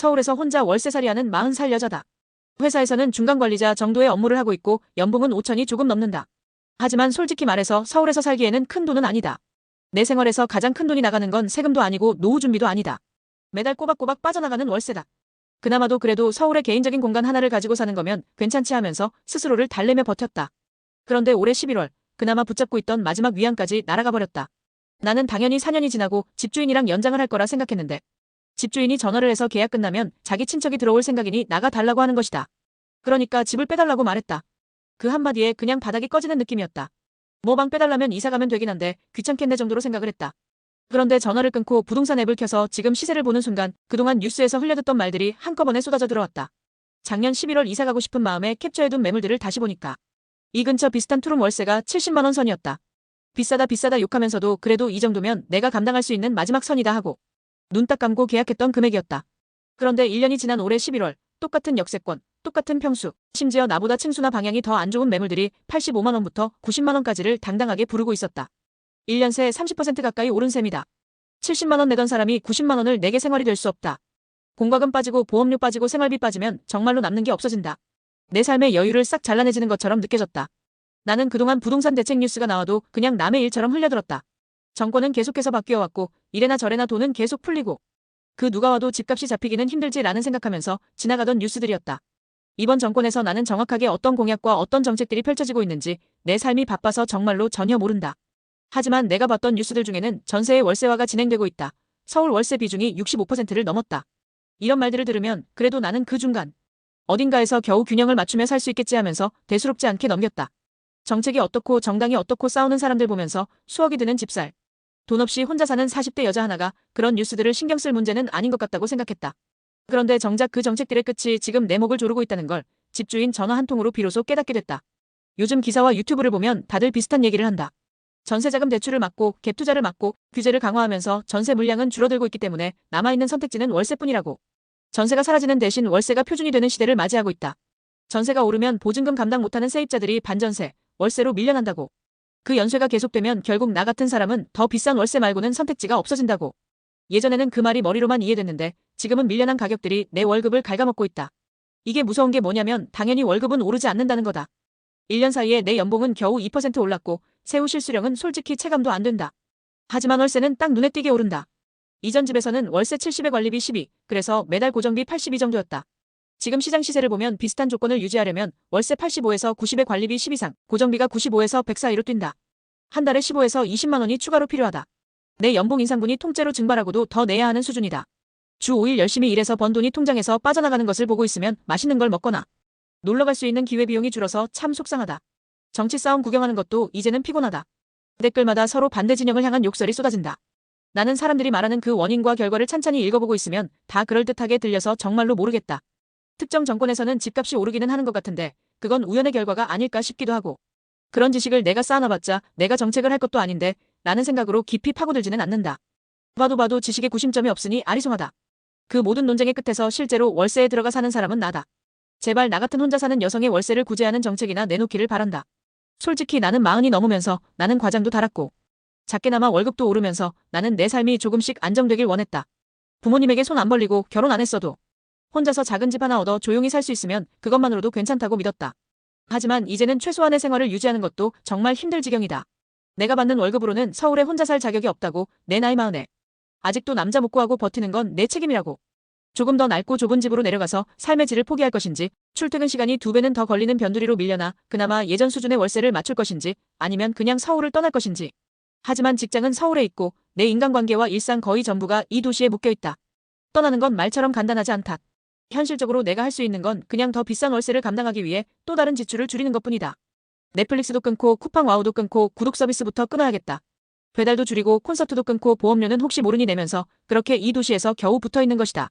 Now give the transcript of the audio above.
서울에서 혼자 월세살이하는 40살 여자다. 회사에서는 중간관리자 정도의 업무를 하고 있고 연봉은 5천이 조금 넘는다. 하지만 솔직히 말해서 서울에서 살기에는 큰 돈은 아니다. 내 생활에서 가장 큰 돈이 나가는 건 세금도 아니고 노후 준비도 아니다. 매달 꼬박꼬박 빠져나가는 월세다. 그나마도 그래도 서울에 개인적인 공간 하나를 가지고 사는 거면 괜찮지 하면서 스스로를 달래며 버텼다. 그런데 올해 11월 그나마 붙잡고 있던 마지막 위안까지 날아가 버렸다. 나는 당연히 4년이 지나고 집주인이랑 연장을 할 거라 생각했는데 집주인이 전화를 해서 계약 끝나면 자기 친척이 들어올 생각이니 나가 달라고 하는 것이다. 그러니까 집을 빼달라고 말했다. 그 한마디에 그냥 바닥이 꺼지는 느낌이었다. 뭐 방 빼달라면 이사 가면 되긴 한데 귀찮겠네 정도로 생각을 했다. 그런데 전화를 끊고 부동산 앱을 켜서 지금 시세를 보는 순간 그동안 뉴스에서 흘려듣던 말들이 한꺼번에 쏟아져 들어왔다. 작년 11월 이사 가고 싶은 마음에 캡처해둔 매물들을 다시 보니까 이 근처 비슷한 투룸 월세가 70만원 선이었다. 비싸다 비싸다 욕하면서도 그래도 이 정도면 내가 감당할 수 있는 마지막 선이다 하고 눈 딱 감고 계약했던 금액이었다. 그런데 1년이 지난 올해 11월 똑같은 역세권, 똑같은 평수, 심지어 나보다 층수나 방향이 더 안 좋은 매물들이 85만원부터 90만원까지를 당당하게 부르고 있었다. 1년 새 30% 가까이 오른 셈이다. 70만원 내던 사람이 90만원을 내게 생활이 될 수 없다. 공과금 빠지고 보험료 빠지고 생활비 빠지면 정말로 남는 게 없어진다. 내 삶의 여유를 싹 잘라내지는 것처럼 느껴졌다. 나는 그동안 부동산 대책 뉴스가 나와도 그냥 남의 일처럼 흘려들었다. 정권은 계속해서 바뀌어왔고 이래나 저래나 돈은 계속 풀리고 그 누가 와도 집값이 잡히기는 힘들지라는 생각하면서 지나가던 뉴스들이었다. 이번 정권에서 나는 정확하게 어떤 공약과 어떤 정책들이 펼쳐지고 있는지 내 삶이 바빠서 정말로 전혀 모른다. 하지만 내가 봤던 뉴스들 중에는 전세의 월세화가 진행되고 있다. 서울 월세 비중이 65%를 넘었다. 이런 말들을 들으면 그래도 나는 그 중간 어딘가에서 겨우 균형을 맞추며 살 수 있겠지 하면서 대수롭지 않게 넘겼다. 정책이 어떻고 정당이 어떻고 싸우는 사람들 보면서 수억이 드는 집살. 돈 없이 혼자 사는 40대 여자 하나가 그런 뉴스들을 신경 쓸 문제는 아닌 것 같다고 생각했다. 그런데 정작 그 정책들의 끝이 지금 내 목을 조르고 있다는 걸 집주인 전화 한 통으로 비로소 깨닫게 됐다. 요즘 기사와 유튜브를 보면 다들 비슷한 얘기를 한다. 전세자금 대출을 막고 갭 투자를 막고 규제를 강화하면서 전세 물량은 줄어들고 있기 때문에 남아있는 선택지는 월세뿐이라고. 전세가 사라지는 대신 월세가 표준이 되는 시대를 맞이하고 있다. 전세가 오르면 보증금 감당 못하는 세입자들이 반전세, 월세로 밀려난다고. 그 연쇄가 계속되면 결국 나 같은 사람은 더 비싼 월세 말고는 선택지가 없어진다고. 예전에는 그 말이 머리로만 이해됐는데 지금은 밀려난 가격들이 내 월급을 갉아먹고 있다. 이게 무서운 게 뭐냐면 당연히 월급은 오르지 않는다는 거다. 1년 사이에 내 연봉은 겨우 2% 올랐고 세후 실수령은 솔직히 체감도 안 된다. 하지만 월세는 딱 눈에 띄게 오른다. 이전 집에서는 월세 70에 관리비 12, 그래서 매달 고정비 82 정도였다. 지금 시장 시세를 보면 비슷한 조건을 유지하려면 월세 85에서 90에 관리비 10 이상, 고정비가 95에서 100 사이로 뛴다. 한 달에 15에서 20만 원이 추가로 필요하다. 내 연봉 인상분이 통째로 증발하고도 더 내야 하는 수준이다. 주 5일 열심히 일해서 번 돈이 통장에서 빠져나가는 것을 보고 있으면 맛있는 걸 먹거나 놀러 갈 수 있는 기회 비용이 줄어서 참 속상하다. 정치 싸움 구경하는 것도 이제는 피곤하다. 댓글마다 서로 반대 진영을 향한 욕설이 쏟아진다. 나는 사람들이 말하는 그 원인과 결과를 찬찬히 읽어보고 있으면 다 그럴듯하게 들려서 정말로 모르겠다. 특정 정권에서는 집값이 오르기는 하는 것 같은데 그건 우연의 결과가 아닐까 싶기도 하고 그런 지식을 내가 쌓아놔봤자 내가 정책을 할 것도 아닌데 라는 생각으로 깊이 파고들지는 않는다. 봐도 봐도 지식의 구심점이 없으니 아리송하다. 그 모든 논쟁의 끝에서 실제로 월세에 들어가 사는 사람은 나다. 제발 나 같은 혼자 사는 여성의 월세를 구제하는 정책이나 내놓기를 바란다. 솔직히 나는 마흔이 넘으면서 나는 과장도 달았고 작게나마 월급도 오르면서 나는 내 삶이 조금씩 안정되길 원했다. 부모님에게 손 안 벌리고 결혼 안 했어도 혼자서 작은 집 하나 얻어 조용히 살 수 있으면 그것만으로도 괜찮다고 믿었다. 하지만 이제는 최소한의 생활을 유지하는 것도 정말 힘들 지경이다. 내가 받는 월급으로는 서울에 혼자 살 자격이 없다고 내 나이 마흔에 아직도 남자 못 구하고 버티는 건 내 책임이라고. 조금 더 낡고 좁은 집으로 내려가서 삶의 질을 포기할 것인지 출퇴근 시간이 두 배는 더 걸리는 변두리로 밀려나 그나마 예전 수준의 월세를 맞출 것인지 아니면 그냥 서울을 떠날 것인지. 하지만 직장은 서울에 있고 내 인간관계와 일상 거의 전부가 이 도시에 묶여 있다. 떠나는 건 말처럼 간단하지 않다. 현실적으로 내가 할 수 있는 건 그냥 더 비싼 월세를 감당하기 위해 또 다른 지출을 줄이는 것뿐이다. 넷플릭스도 끊고 쿠팡 와우도 끊고 구독 서비스부터 끊어야겠다. 배달도 줄이고 콘서트도 끊고 보험료는 혹시 모르니 내면서 그렇게 이 도시에서 겨우 붙어 있는 것이다.